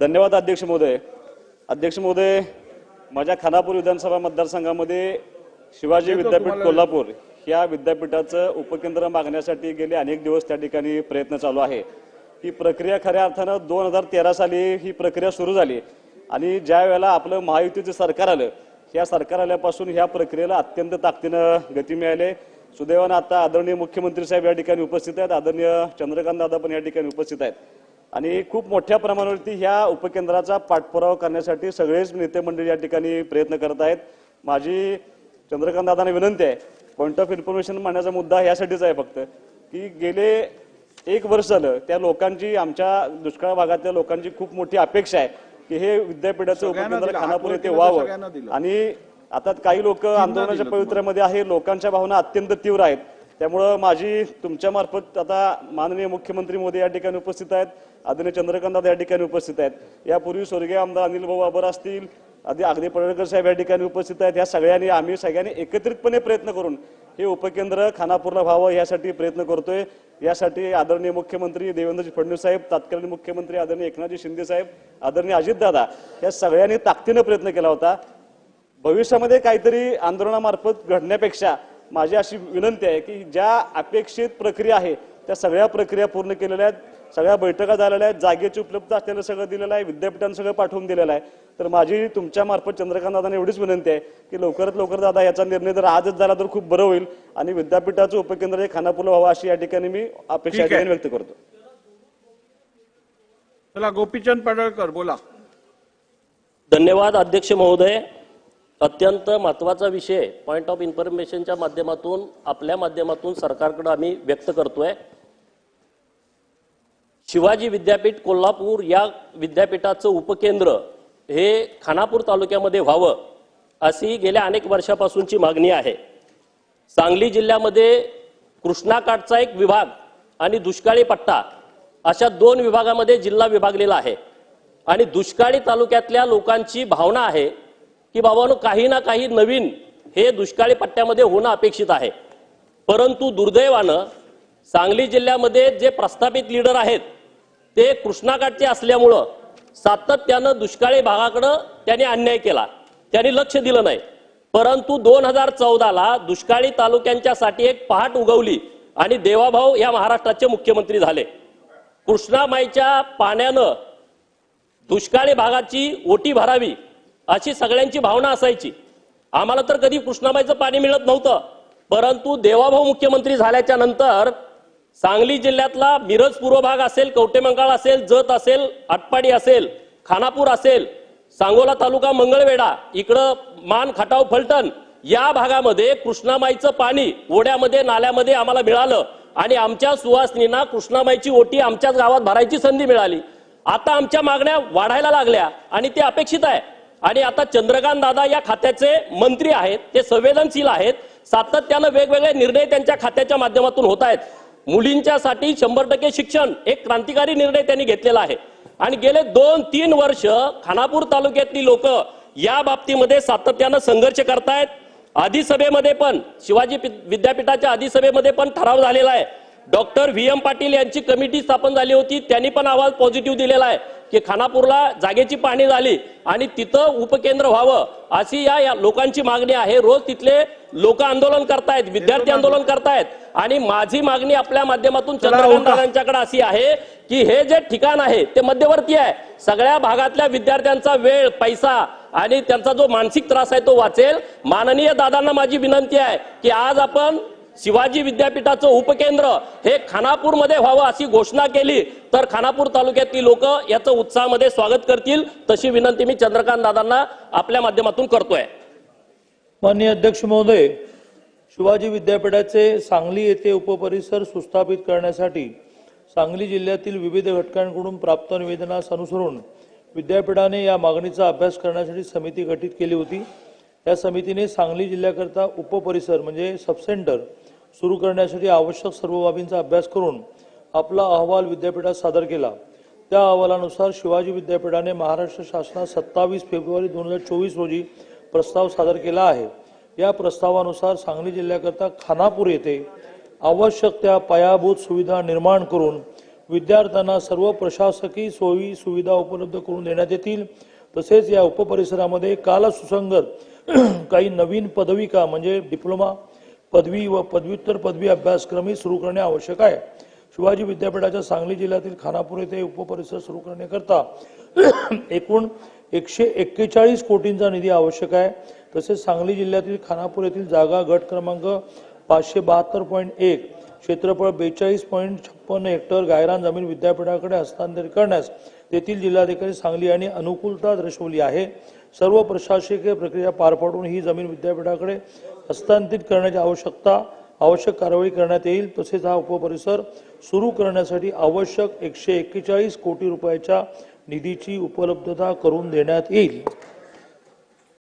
धन्यवाद अध्यक्ष महोदय. अध्यक्ष महोदय माझ्या खानापूर विधानसभा मतदारसंघामध्ये शिवाजी विद्यापीठ कोल्हापूर या विद्यापीठाचं उपकेंद्र मागण्यासाठी गेले अनेक दिवस त्या ठिकाणी प्रयत्न चालू आहे. ही प्रक्रिया खऱ्या अर्थानं दोन हजार तेरा साली ही प्रक्रिया सुरू झाली. आणि ज्या वेळेला आपलं महायुतीचं सरकार आलं या सरकार आल्यापासून ह्या प्रक्रियेला अत्यंत ताकदीनं गती मिळाली. सुदैवानं आता आदरणीय मुख्यमंत्री साहेब या ठिकाणी उपस्थित आहेत. आदरणीय चंद्रकांत दादा पण या ठिकाणी उपस्थित आहेत. आणि खूप मोठ्या प्रमाणावरती ह्या उपकेंद्राचा पाठपुरावा करण्यासाठी सगळेच नेते मंडळी या ठिकाणी प्रयत्न करत आहेत माझी चंद्रकांत दादांना विनंती आहे पॉईंट ऑफ इन्फॉर्मेशन मांडण्याचा मुद्दा यासाठीच आहे फक्त की गेले एक वर्ष झालं त्या लोकांची आमच्या दुष्काळ भागातल्या लोकांची खूप मोठी अपेक्षा आहे की हे विद्यापीठाचं उपकेंद्र. खानापूर येथे व्हावं. आणि आता काही लोक आंदोलनाच्या दिलं पवित्र्यामध्ये आहे लोकांच्या भावना अत्यंत तीव्र आहेत त्यामुळं माझी तुमच्यामार्फत आता माननीय मुख्यमंत्री मोदी या ठिकाणी उपस्थित आहेत. आदरणीय चंद्रकांत या ठिकाणी उपस्थित आहेत. यापूर्वी स्वर्गीय आमदार अनिल भाऊ बाबर असतील आधी अगदी पडळकर साहेब या ठिकाणी उपस्थित आहेत. या सगळ्यांनी आम्ही सगळ्यांनी एकत्रितपणे प्रयत्न करून हे उपकेंद्र खानापूरला व्हावं यासाठी प्रयत्न करतोय. यासाठी आदरणीय मुख्यमंत्री देवेंद्रजी फडणवीस साहेब तत्कालीन मुख्यमंत्री आदरणीय एकनाथजी शिंदे साहेब आदरणीय अजितदादा या सगळ्यांनी ताकदीनं प्रयत्न केला होता. भविष्यामध्ये काहीतरी आंदोलनामार्फत घडण्यापेक्षा माझी अशी विनंती आहे की ज्या अपेक्षित प्रक्रिया आहे त्या सगळ्या प्रक्रिया पूर्ण केलेल्या आहेत सगळ्या बैठका झालेल्या आहेत जागेची उपलब्ध असलेलं सगळं दिलेलं आहे विद्यापीठानं सगळं पाठवून दिलेलं आहे. तर माझी तुमच्या मार्फत चंद्रकांत दादांना एवढीच विनंती आहे की लवकरात लवकर दादा याचा निर्णय जर आजच झाला तर खूप बरं होईल आणि विद्यापीठाचं उपकेंद्र हे खानापूरला व्हावं अशी या ठिकाणी मी अपेक्षा व्यक्त करतो. चला गोपीचंद पडळकर बोला. धन्यवाद अध्यक्ष महोदय. अत्यंत महत्त्वाचा विषय पॉइंट ऑफ इन्फॉर्मेशनच्या माध्यमातून आपल्या माध्यमातून सरकारकडे आम्ही व्यक्त करतोय. शिवाजी विद्यापीठ कोल्हापूर या विद्यापीठाचं उपकेंद्र हे खानापूर तालुक्यामध्ये व्हावं अशी गेल्या अनेक वर्षापासूनची मागणी आहे. सांगली जिल्ह्यामध्ये कृष्णाकाठचा एक विभाग आणि दुष्काळी पट्टा अशा दोन विभागामध्ये जिल्हा विभागलेला आहे. आणि दुष्काळी तालुक्यातल्या लोकांची भावना आहे की बाबानो काही ना काही नवीन हे दुष्काळी पट्ट्यामध्ये होणं अपेक्षित आहे. परंतु दुर्दैवानं सांगली जिल्ह्यामध्ये जे प्रस्थापित लीडर आहेत ते कृष्णाकाठचे असल्यामुळं सातत्यानं दुष्काळी भागाकडं त्यांनी अन्याय केला. त्यांनी लक्ष दिलं नाही. परंतु दोन हजार चौदाला दुष्काळी तालुक्यांच्यासाठी एक पहाट उगवली आणि देवाभाऊ या महाराष्ट्राचे मुख्यमंत्री झाले. कृष्णामाईच्या पाण्यानं दुष्काळी भागाची ओटी भरावी अशी सगळ्यांची भावना असायची. आम्हाला तर कधी कृष्णाबाईचं पाणी मिळत नव्हतं. परंतु देवाभाऊ मुख्यमंत्री झाल्याच्यानंतर सांगली जिल्ह्यातला मिरज पूर्व भाग असेल कवटेमंगाळ असेल जत असेल आटपाडी असेल खानापूर असेल सांगोला तालुका मंगळवेढा इकडं मान खटाव फलटण या भागामध्ये कृष्णामाईचं पाणी ओढ्यामध्ये नाल्यामध्ये आम्हाला मिळालं. आणि आमच्या सुवासनींना कृष्णामाईची ओटी आमच्याच गावात भरायची संधी मिळाली. आता आमच्या मागण्या वाढायला लागल्या आणि ते अपेक्षित आहे. आणि आता चंद्रकांत दादा या खात्याचे मंत्री आहेत ते संवेदनशील आहेत सातत्यानं वेगवेगळे निर्णय त्यांच्या खात्याच्या माध्यमातून होत आहेत. मुलींच्यासाठी शंभर टक्के शिक्षण एक क्रांतिकारी निर्णय त्यांनी घेतलेला आहे. आणि गेले दोन तीन वर्ष खानापूर तालुक्यातली लोक या बाबतीमध्ये सातत्यानं संघर्ष करतायत. अधिसभेमध्ये पण शिवाजी विद्यापीठाच्या अधिसभेमध्ये पण ठराव झालेला आहे. डॉक्टर व्ही एम पाटील यांची कमिटी स्थापन झाली होती. त्यांनी पण आवाज पॉझिटिव्ह दिलेला आहे की खानापूरला जागेची पाहणी झाली आणि तिथं उपकेंद्र व्हावं अशी या या लोकांची मागणी आहे. रोज तिथले लोक आंदोलन करतायत विद्यार्थी आंदोलन करतायत. आणि माझी मागणी आपल्या माध्यमातून चंद्रकांत अशी आहे की हे जे ठिकाण आहे ते मध्यवर्ती आहे. सगळ्या भागातल्या विद्यार्थ्यांचा वेळ पैसा आणि त्यांचा जो मानसिक त्रास आहे तो वाचेल. माननीय दादांना माझी विनंती आहे की आज आपण शिवाजी विद्यापीठाचं उपकेंद्र हे खानापूरमध्ये व्हावं अशी घोषणा केली तर खानापूर तालुक्यातली लोक याचं उत्साहामध्ये स्वागत करतील. तशी विनंती मी चंद्रकांत दादांना आपल्या माध्यमातून करतोय. माननीय अध्यक्ष महोदय शिवाजी विद्यापीठाचे सांगली येथे उपपरिसर सुस्थापित करण्यासाठी सांगली जिल्ह्यातील विविध घटकांकडून प्राप्त निवेदनास अनुसरून विद्यापीठाने या मागणीचा अभ्यास करण्यासाठी समिती गठीत केली होती. या समितीने सांगली जिल्ह्याकरता उपपरिसर म्हणजे सबसेंटर सुरू करण्यासाठी आवश्यक सर्व बाबींचा अभ्यास करून आपला अहवाल विद्यापीठात सादर केला. त्या अहवालानुसार शिवाजी विद्यापीठाने महाराष्ट्र शासनात सत्तावीस फेब्रुवारी दोन हजार चोवीस रोजी प्रस्ताव सादर केला आहे. या प्रस्तावानुसार सांगली जिल्ह्याकरता खानापूर येथे आवश्यक त्या पायाभूत सुविधा निर्माण करून विद्यार्थ्यांना सर्व प्रशासकीय सोयी सुविधा उपलब्ध करून देण्यात येतील. तसेच या उपपरिसरामध्ये कालसुसंगत काही नवीन पदविका म्हणजे डिप्लोमा पदवी व पदव्युत्तर पदवी अभ्यासक्रमही सुरू करणे आवश्यक आहे. शिवाजी विद्यापीठाच्या सांगली जिल्ह्यातील खानापूर येथे उपपरिसर सुरू करण्याकरता एकूण एकशे एक्केचाळीस कोटींचा निधी आवश्यक आहे. तसेच सांगली जिल्ह्यातील खानापूर येथील जागा गट क्रमांक पाचशे बहात्तर पॉईंट एक क्षेत्रफळ बेचाळीस पॉईंट छप्पन्न हेक्टर गायरान जमीन विद्यापीठाकडे हस्तांतरित करण्यास तेथील जिल्हाधिकारी सांगली यांनी अनुकूलता दर्शवली आहे. सर्व प्रशासकीय प्रक्रिया पार पाडून ही जमीन विद्यापीठाकडे हस्तांतरित करण्याची आवश्यकता आवश्यक कारवाई करण्यात येईल. तसेच हा उपपरिसर सुरू करण्यासाठी आवश्यक एकशे एक्केचाळीस कोटी रुपयाच्या निधीची उपलब्धता करून देण्यात येईल.